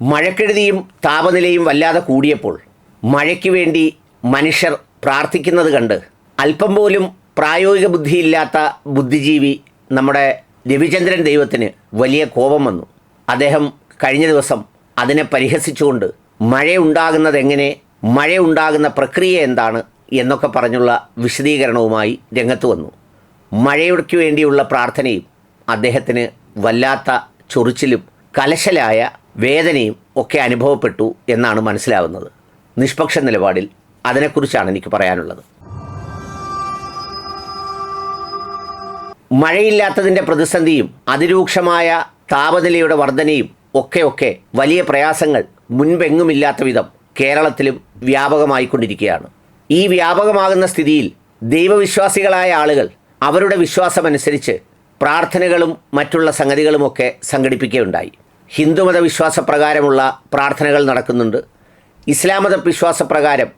മഴക്കെടുതിയും താപനിലയും വല്ലാതെ കൂടിയപ്പോൾ മഴയ്ക്ക് വേണ്ടി മനുഷ്യർ പ്രാർത്ഥിക്കുന്നത് കണ്ട് അല്പം പോലും പ്രായോഗിക ബുദ്ധിയില്ലാത്ത ബുദ്ധിജീവി നമ്മുടെ രവിചന്ദ്രൻ ദൈവത്തിന് വലിയ കോപം വന്നു. അദ്ദേഹം കഴിഞ്ഞ ദിവസം അതിനെ പരിഹസിച്ചുകൊണ്ട് മഴയുണ്ടാകുന്നത് എങ്ങനെ മഴയുണ്ടാകുന്ന പ്രക്രിയ എന്താണ് എന്നൊക്കെ പറഞ്ഞുള്ള വിശദീകരണവുമായി രംഗത്ത് വന്നു. മഴയ്ക്ക് വേണ്ടിയുള്ള പ്രാർത്ഥനയും അദ്ദേഹത്തിന് വല്ലാത്ത ചൊറിച്ചിലും കലശലായ വേദനയും ഒക്കെ അനുഭവപ്പെട്ടു എന്നാണ് മനസ്സിലാവുന്നത്. നിഷ്പക്ഷ നിലപാടിൽ അതിനെക്കുറിച്ചാണ് എനിക്ക് പറയാനുള്ളത്. മഴയില്ലാത്തതിന്റെ പ്രതിസന്ധിയും അതിരൂക്ഷമായ താപനിലയുടെ വർധനയും ഒക്കെ ഒക്കെ വലിയ പ്രയാസങ്ങൾ മുൻപെങ്ങുമില്ലാത്ത വിധം കേരളത്തിലും വ്യാപകമായിക്കൊണ്ടിരിക്കുകയാണ്. ഈ വ്യാപകമാകുന്ന സ്ഥിതിയിൽ ദൈവവിശ്വാസികളായ ആളുകൾ അവരുടെ വിശ്വാസമനുസരിച്ച് പ്രാർത്ഥനകളും മറ്റുള്ള സംഗതികളുമൊക്കെ സംഘടിപ്പിക്കുകയുണ്ടായി. ഹിന്ദുമത വിശ്വാസപ്രകാരമുള്ള പ്രാർത്ഥനകൾ നടക്കുന്നുണ്ട്. ഇസ്ലാമത വിശ്വാസപ്രകാരം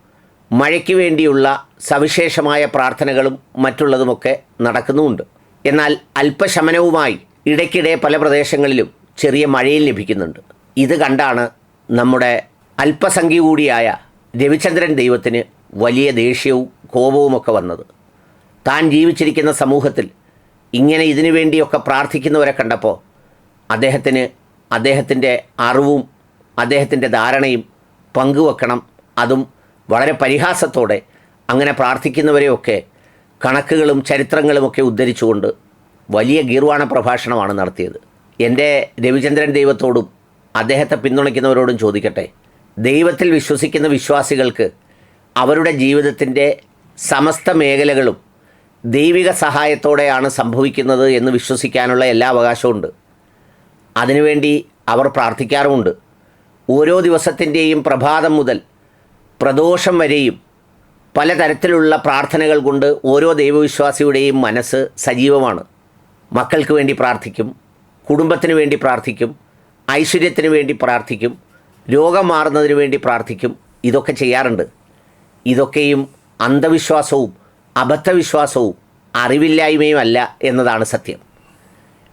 മഴയ്ക്ക് വേണ്ടിയുള്ള സവിശേഷമായ പ്രാർത്ഥനകളും മറ്റുള്ളതുമൊക്കെ നടക്കുന്നുമുണ്ട്. എന്നാൽ അല്പശമനവുമായി ഇടയ്ക്കിടെ പല പ്രദേശങ്ങളിലും ചെറിയ മഴയും ലഭിക്കുന്നുണ്ട്. ഇത് കണ്ടാണ് നമ്മുടെ അല്പസംഖ്യ കൂടിയായ രവിചന്ദ്രൻ ദൈവത്തിന് വലിയ ദേഷ്യവും കോപവുമൊക്കെ വന്നത്. താൻ ജീവിച്ചിരിക്കുന്ന സമൂഹത്തിൽ ഇങ്ങനെ ഇതിനു വേണ്ടിയൊക്കെ പ്രാർത്ഥിക്കുന്നവരെ കണ്ടപ്പോൾ അദ്ദേഹത്തിന് അദ്ദേഹത്തിന്റെ അറിവും അദ്ദേഹത്തിന്റെ ധാരണയും പങ്കുവെക്കണം. അതും വളരെ പരിഹാസത്തോടെ അങ്ങനെ പ്രാർത്ഥിക്കുന്നവരെയൊക്കെ കണക്കുകളും ചരിത്രങ്ങളുമൊക്കെ ഉദ്ധരിച്ചുകൊണ്ട് വലിയ ഗീർവാണ പ്രഭാഷണമാണ് നടത്തിയത്. എന്റെ രവിചന്ദ്രൻ ദൈവത്തോടും അദ്ദേഹത്തെ പിന്തുണയ്ക്കുന്നവരോടും ചോദിക്കട്ടെ. ദൈവത്തിൽ വിശ്വസിക്കുന്ന വിശ്വാസികൾക്ക് അവരുടെ ജീവിതത്തിന്റെ സമസ്ത മേഖലകളും ദൈവിക സഹായത്തോടെയാണ് സംഭവിക്കുന്നത് എന്ന് വിശ്വസിക്കാനുള്ള എല്ലാ അവകാശമുണ്ട് അതിനുവേണ്ടി അവർ പ്രാർത്ഥിക്കാറുമുണ്ട്. ഓരോ ദിവസത്തിന്റെയും പ്രഭാതം മുതൽ പ്രദോഷം വരെയും പലതരത്തിലുള്ള പ്രാർത്ഥനകൾ കൊണ്ട് ഓരോ ദൈവവിശ്വാസിയുടെയും മനസ്സ് സജീവമാണ്. മക്കൾക്ക് വേണ്ടി പ്രാർത്ഥിക്കും കുടുംബത്തിന് വേണ്ടി പ്രാർത്ഥിക്കും ഐശ്വര്യത്തിന് വേണ്ടി പ്രാർത്ഥിക്കും രോഗം മാറുന്നതിന് വേണ്ടി പ്രാർത്ഥിക്കും ഇതൊക്കെ ചെയ്യാറുണ്ട്. ഇതൊക്കെയും അന്ധവിശ്വാസവും അബദ്ധവിശ്വാസവും അറിവില്ലായ്മയും അല്ല എന്നതാണ് സത്യം.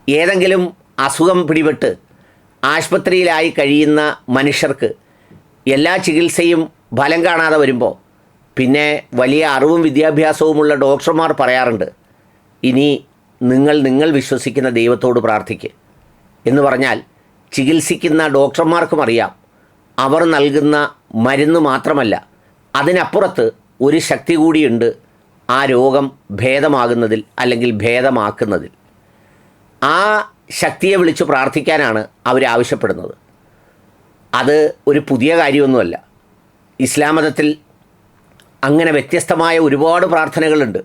ഏതെങ്കിലും അസുഖം പിടിപെട്ട് ആശുപത്രിയിലായി കഴിയുന്ന മനുഷ്യർക്ക് എല്ലാ ചികിത്സയും ഫലം കാണാതെ വരുമ്പോൾ പിന്നെ വലിയ അറിവും വിദ്യാഭ്യാസവുമുള്ള ഡോക്ടർമാർ പറയാറുണ്ട് ഇനി നിങ്ങൾ നിങ്ങൾ വിശ്വസിക്കുന്ന ദൈവത്തോട് പ്രാർത്ഥിക്കുക എന്ന് പറഞ്ഞാൽ ചികിത്സിക്കുന്ന ഡോക്ടർമാർക്കും അറിയാം അവർ നൽകുന്ന മരുന്ന് മാത്രമല്ല അതിനപ്പുറത്ത് ഒരു ശക്തി കൂടിയുണ്ട് ആ രോഗം ഭേദമാകുന്നതിൽ അല്ലെങ്കിൽ ഭേദമാക്കുന്നതിൽ. ആ ശക്തിയെ വിളിച്ച് പ്രാർത്ഥിക്കാനാണ് അവരാവശ്യപ്പെടുന്നത് അത് ഒരു പുതിയ കാര്യമൊന്നുമല്ല. ഇസ്ലാം മതത്തിൽ അങ്ങനെ വ്യത്യസ്തമായ ഒരുപാട് പ്രാർത്ഥനകളുണ്ട്.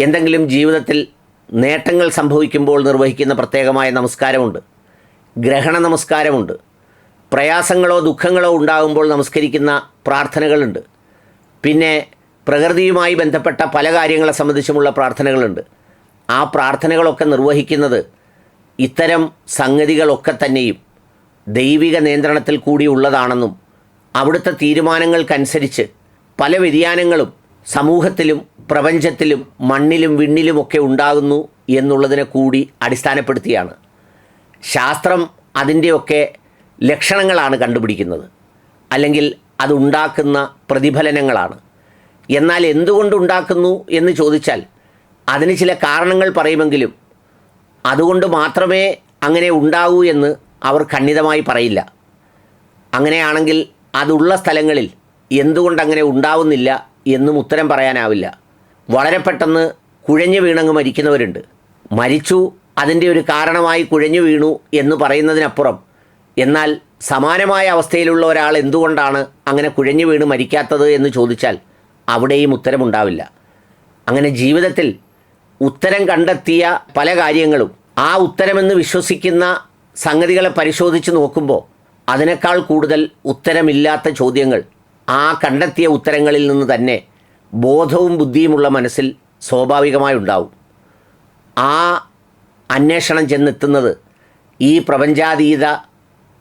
എന്തെങ്കിലും ജീവിതത്തിൽ നേട്ടങ്ങൾ സംഭവിക്കുമ്പോൾ നിർവഹിക്കുന്ന പ്രത്യേകമായ നമസ്കാരമുണ്ട്. ഗ്രഹണ നമസ്കാരമുണ്ട്. പ്രയാസങ്ങളോ ദുഃഖങ്ങളോ ഉണ്ടാകുമ്പോൾ നമസ്കരിക്കുന്ന പ്രാർത്ഥനകളുണ്ട്. പിന്നെ പ്രകൃതിയുമായി ബന്ധപ്പെട്ട പല കാര്യങ്ങളെ സംബന്ധിച്ചുമുള്ള പ്രാർത്ഥനകളുണ്ട്. ആ പ്രാർത്ഥനകളൊക്കെ നിർവഹിക്കുന്നത് ഇത്തരം സംഗതികളൊക്കെ തന്നെയും ദൈവിക നിയന്ത്രണത്തിൽ കൂടി ഉള്ളതാണെന്നും അവിടുത്തെ തീരുമാനങ്ങൾക്കനുസരിച്ച് പല വ്യതിയാനങ്ങളും സമൂഹത്തിലും പ്രപഞ്ചത്തിലും മണ്ണിലും വിണ്ണിലുമൊക്കെ ഉണ്ടാകുന്നു എന്നുള്ളതിനെ കൂടി അടിസ്ഥാനപ്പെടുത്തിയാണ്. ശാസ്ത്രം അതിന്റെയൊക്കെ ലക്ഷണങ്ങളാണ് കണ്ടുപിടിക്കുന്നത്. അല്ലെങ്കിൽ അതുണ്ടാക്കുന്ന പ്രതിഫലനങ്ങളാണ്. എന്നാൽ എന്തുകൊണ്ടുണ്ടാക്കുന്നു എന്ന് ചോദിച്ചാൽ അതിന് ചില കാരണങ്ങൾ പറയുമെങ്കിലും അതുകൊണ്ട് മാത്രമേ അങ്ങനെ ഉണ്ടാകൂ എന്ന് അവർ ഖണ്ഡിതമായി പറയില്ല. അങ്ങനെയാണെങ്കിൽ അതുള്ള സ്ഥലങ്ങളിൽ എന്തുകൊണ്ടങ്ങനെ ഉണ്ടാവുന്നില്ല എന്നും ഉത്തരം പറയാനാവില്ല. വളരെ പെട്ടെന്ന് കുഴഞ്ഞു വീണങ്ങ് മരിക്കുന്നവരുണ്ട്. മരിച്ചു അതിന്റെ ഒരു കാരണമായി കുഴഞ്ഞു വീണു എന്ന് പറയുന്നതിനപ്പുറം എന്നാൽ സമാനമായ അവസ്ഥയിലുള്ള ഒരാൾ എന്തുകൊണ്ടാണ് അങ്ങനെ കുഴഞ്ഞു വീണ് മരിക്കാത്തത് എന്ന് ചോദിച്ചാൽ അവിടെയും ഉത്തരമുണ്ടാവില്ല. അങ്ങനെ ജീവിതത്തിൽ ഉത്തരം കണ്ടെത്തിയ പല കാര്യങ്ങളും. ആ ഉത്തരമെന്ന് വിശ്വസിക്കുന്ന സംഗതികളെ പരിശോധിച്ച് നോക്കുമ്പോൾ അതിനേക്കാൾ കൂടുതൽ ഉത്തരമില്ലാത്ത ചോദ്യങ്ങൾ ആ കണ്ടെത്തിയ ഉത്തരങ്ങളിൽ നിന്ന് തന്നെ ബോധവും ബുദ്ധിയുമുള്ള മനസ്സിൽ സ്വാഭാവികമായി ഉണ്ടാവും. ആ അന്വേഷണം ചെന്നെത്തുന്നത് ഈ പ്രപഞ്ചാതീത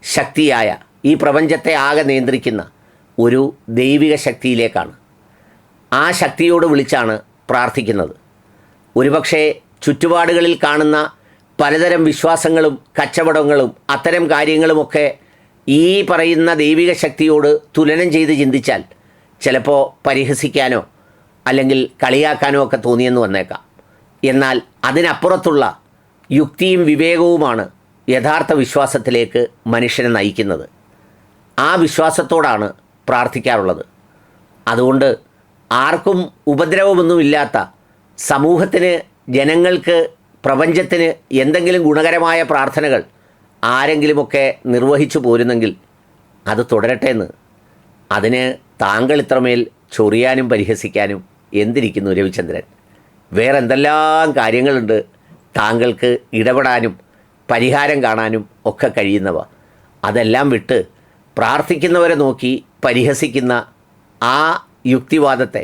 ശക്തിയായ ഈ പ്രപഞ്ചത്തെ ആകെ നിയന്ത്രിക്കുന്ന ഒരു ദൈവിക ശക്തിയിലേക്കാണ്. ആ ശക്തിയോട് വിളിച്ചാണ് പ്രാർത്ഥിക്കുന്നത്. ഒരുപക്ഷെ ചുറ്റുപാടുകളിൽ കാണുന്ന പലതരം വിശ്വാസങ്ങളും കച്ചവടങ്ങളും അത്തരം കാര്യങ്ങളുമൊക്കെ ഈ പറയുന്ന ദൈവിക ശക്തിയോട് തുലനം ചെയ്ത് ചിന്തിച്ചാൽ ചിലപ്പോൾ പരിഹസിക്കാനോ അല്ലെങ്കിൽ കളിയാക്കാനോ ഒക്കെ തോന്നിയെന്ന് വന്നേക്കാം. എന്നാൽ അതിനപ്പുറത്തുള്ള യുക്തിയും വിവേകവുമാണ് യഥാർത്ഥ വിശ്വാസത്തിലേക്ക് മനുഷ്യനെ നയിക്കുന്നത്. ആ വിശ്വാസത്തോടാണ് പ്രാർത്ഥിക്കാറുള്ളത്. അതുകൊണ്ട് ആർക്കും ഉപദ്രവമൊന്നുമില്ലാത്ത സമൂഹത്തിന് ജനങ്ങൾക്ക് പ്രപഞ്ചത്തിന് എന്തെങ്കിലും ഗുണകരമായ പ്രാർത്ഥനകൾ ആരെങ്കിലുമൊക്കെ നിർവഹിച്ചു പോരുന്നെങ്കിൽ അത് തുടരട്ടെ എന്ന്. അതിന് താങ്കൾ ഇത്രമേൽ ചൊറിയാനും പരിഹസിക്കാനും എന്തിരിക്കുന്നു രവിചന്ദ്രൻ? വേറെ എന്തെല്ലാം കാര്യങ്ങളുണ്ട് താങ്കൾക്ക് ഇടപെടാനും പരിഹാരം കാണാനും ഒക്കെ കഴിയുന്നവ? അതെല്ലാം വിട്ട് പ്രാർത്ഥിക്കുന്നവരെ നോക്കി പരിഹസിക്കുന്ന ആ യുക്തിവാദത്തെ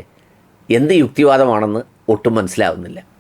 എന്ത് യുക്തിവാദമാണെന്ന് ഒട്ടും മനസ്സിലാവുന്നില്ല.